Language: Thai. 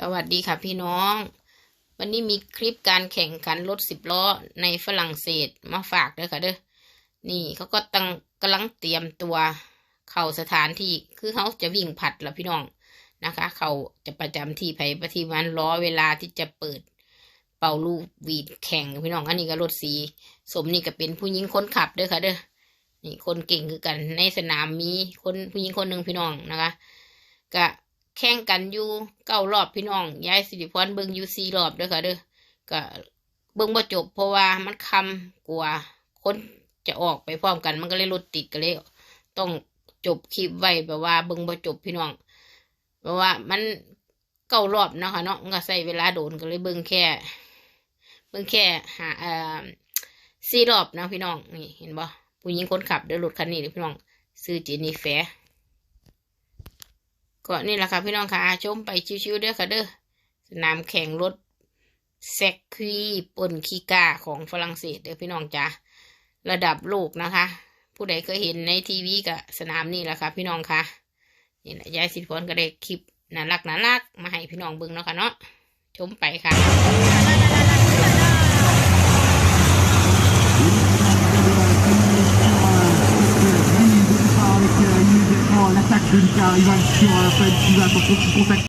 สวัสดีค่ะพี่น้อง วันนี้มีคลิปการแข่งขันรถสิบล้อในฝรั่งเศสมาฝากด้วยค่ะเด้อนี่เขาก็ตั้งกำลังเตรียมตัว เข้าสถานที่คือเขาจะวิ่งผัดละพี่น้องนะคะ เขาจะประจำที่ไผประทีวันล้อเวลาที่จะเปิด เป่าลูกวีดแข่งพี่น้องอันนี้ก็รถสีสมนี่ก็เป็นผู้หญิงคนขับด้อค่ะเด้อนี่คนเก่งคือกันในสนามมีคนผู้หญิงคนหนึ่งพี่น้องนะคะ ก็ แข่งกันอยู่เก้ารอบพี่น้องยายสิริพรเบิ่งอยู่สี่รอบเด้อค่ะเด้อก็เบิ่งบ่จบเพราะว่ามันคำกลัวคนจะออกไปพร้อมกันมันก็เลยรถติดก็เลย ต้องจบคลิปไว้แบบว่าเบิ่งบ่จบพี่น้องเพราะว่ามันเก้ารอบเนาะค่ะเนาะก็ใช้เวลาโดนก็เลยเบิ่งแค่ เบิ่งแค่หาเอ่อสี่รอบนะพี่น้องนี่เห็นบ่ผู้หญิงคนขับเดินรถคันนี้เด้อพี่น้องซื้อเจนี่แฟ ก็นี่แหละค่ะพี่น้องค่ะชมไปชิวๆเด้อค่ะเด้อสนามแข่งรถแซกคีปนคีกาของฝรั่งเศสเด้อพี่น้องจ้าระดับโลกนะคะ ผู้ใดเคยเห็นในทีวีกับสนามนี่แหละค่ะพี่น้องค่ะนี่แหละยายสิทธิพรก็ได้คลิปน่ารักน่ารักมาให้พี่น้องเบิ่งเนาะค่ะเนาะชมไปค่ะ De Nicar, Ivan sur Fred qui attention qui contacte